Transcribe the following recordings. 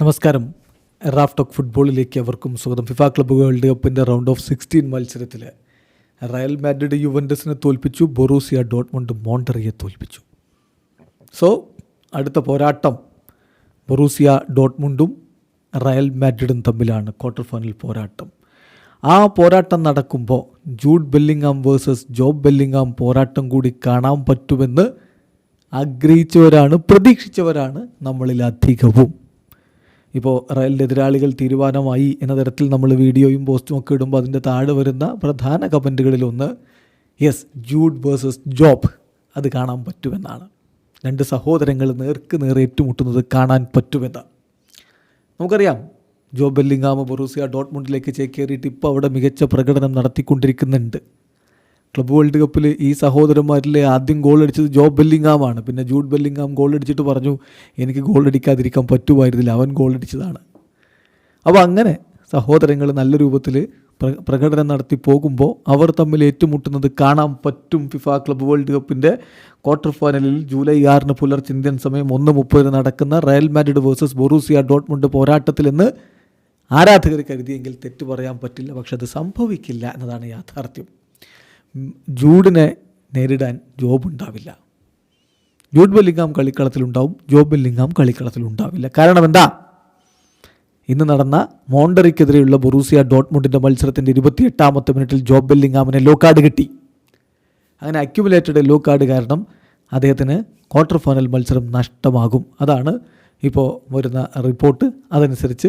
നമസ്കാരം. Raf talk ഫുട്ബോളിലേക്ക് അവർക്കും സ്വാഗതം. ഫിഫ ക്ലബ്ബ് വേൾഡ് കപ്പിന്റെ റൗണ്ട് ഓഫ് സിക്സ്റ്റീൻ മത്സരത്തിൽ റയൽ മാഡ്രിഡ് യുവൻഡസിനെ തോൽപ്പിച്ചു ബൊറൂസിയ ഡോട്ട്മുണ്ട് മോണ്ടറിയെ തോൽപ്പിച്ചു. സോ അടുത്ത പോരാട്ടം. ബൊറൂസിയ ഡോട്ട്മുണ്ടും റയൽ മാഡ്രിഡും തമ്മിലാണ് ക്വാർട്ടർ ഫൈനൽ പോരാട്ടം. ആ പോരാട്ടം നടക്കുമ്പോൾ Jude Bellingham versus Jobe Bellingham പോരാട്ടം കൂടി കാണാൻ പറ്റുമെന്ന് ആഗ്രഹിച്ചവരാണ് പ്രതീക്ഷിച്ചവരാണ് നമ്മളിൽ അധികവും. ഇപ്പോൾ റയലിന്റെ എതിരാളികൾ തീരുമാനമായി എന്ന തരത്തിൽ നമ്മൾ വീഡിയോയും പോസ്റ്റും ഒക്കെ ഇടുമ്പോൾ അതിന്റെ താഴെ വരുന്ന പ്രധാന കമന്റുകളിലൊന്ന് യെസ് ജൂഡ് വേഴ്സസ് ജോബ്. അത് കാണാൻ പറ്റുമെന്നാണ്. രണ്ട് സഹോദരങ്ങൾ നേർക്ക് നേർ ഏറ്റുമുട്ടുന്നത് കാണാൻ പറ്റുമെന്ന്. നമുക്കറിയാം ജോബ് ബെല്ലിങ്ങാമ ബൊറൂസിയ ഡോട്ട്മുണ്ടിലേക്ക് ചേക്കേറിയിട്ട് ഇപ്പോൾ അവിടെ മികച്ച പ്രകടനം നടത്തിക്കൊണ്ടിരിക്കുന്നുണ്ട്. ക്ലബ് വേൾഡ് കപ്പിൽ ഈ സഹോദരന്മാരിലെ ആദ്യം ഗോൾ അടിച്ചത് ജോബ് ബെല്ലിങ്ങാമാണ് പിന്നെ ജൂഡ് ബെല്ലിങ്ങാം ഗോൾ അടിച്ചിട്ട് പറഞ്ഞു എനിക്ക് ഗോൾ അടിക്കാതിരിക്കാൻ പറ്റുമായിരുന്നില്ല. അവൻ ഗോൾ അടിച്ചതാണ്. അപ്പോൾ അങ്ങനെ സഹോദരങ്ങൾ നല്ല രൂപത്തിൽ പ്ര പ്രകടനം നടത്തി പോകുമ്പോൾ അവർ തമ്മിൽ ഏറ്റുമുട്ടുന്നത് കാണാൻ പറ്റും ഫിഫ ക്ലബ് വേൾഡ് കപ്പിന്റെ ക്വാർട്ടർ ഫൈനലിൽ ജൂലൈ ആറിന് പുലർച്ചെ ഇന്ത്യൻ സമയം ഒന്ന് മുപ്പതിന് നടക്കുന്ന Real Madrid versus Borussia Dortmund പോരാട്ടത്തിലെന്ന് ആരാധകർ കരുതിയെങ്കിൽ തെറ്റ് പറയാൻ പറ്റില്ല. പക്ഷെ അത് സംഭവിക്കില്ല എന്നതാണ് യാഥാർത്ഥ്യം. ജൂഡിനെ നേരിടാൻ ജോബ് ഉണ്ടാവില്ല. ജൂഡ് ബെല്ലിങ്ങാം കളിക്കളത്തിലുണ്ടാവും ജോബ് ബെല്ലിങ്ങാം കളിക്കളത്തിലുണ്ടാവില്ല. കാരണം എന്താ? ഇന്ന് നടന്ന മോണ്ടറിക്കെതിരെയുള്ള ബൊറൂസിയ ഡോട്ട്മുണ്ടിന്റെ മത്സരത്തിന്റെ ഇരുപത്തിയെട്ടാമത്തെ മിനിറ്റിൽ ജോബ് ബെല്ലിങ്ങാമിനെ ലോ കാർഡ് കിട്ടി. അങ്ങനെ അക്യുമുലേറ്റഡ് ലോ കാർഡ് കാരണം അദ്ദേഹത്തിന് ക്വാർട്ടർ ഫൈനൽ മത്സരം നഷ്ടമാകും. അതാണ് ഇപ്പോൾ വരുന്ന റിപ്പോർട്ട്. അതനുസരിച്ച്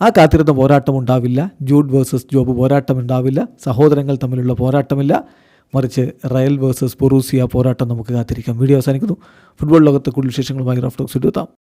ആ കാത്തിരുന്ന പോരാട്ടം ഉണ്ടാവില്ല ജൂഡ് വേഴ്സസ് ജോബ് പോരാട്ടം ഉണ്ടാവില്ല സഹോദരങ്ങൾ തമ്മിലുള്ള പോരാട്ടമില്ല. മറിച്ച് റയൽ വേഴ്സസ് ബൊറൂസിയ പോരാട്ടം നമുക്ക് കാത്തിരിക്കാം. വീഡിയോ അവസാനിക്കുന്നു. ഫുട്ബോൾ ലോകത്തെ കൂടുതൽ വിശേഷങ്ങളുമായി റഫ്റ്റോക്സ് എത്താം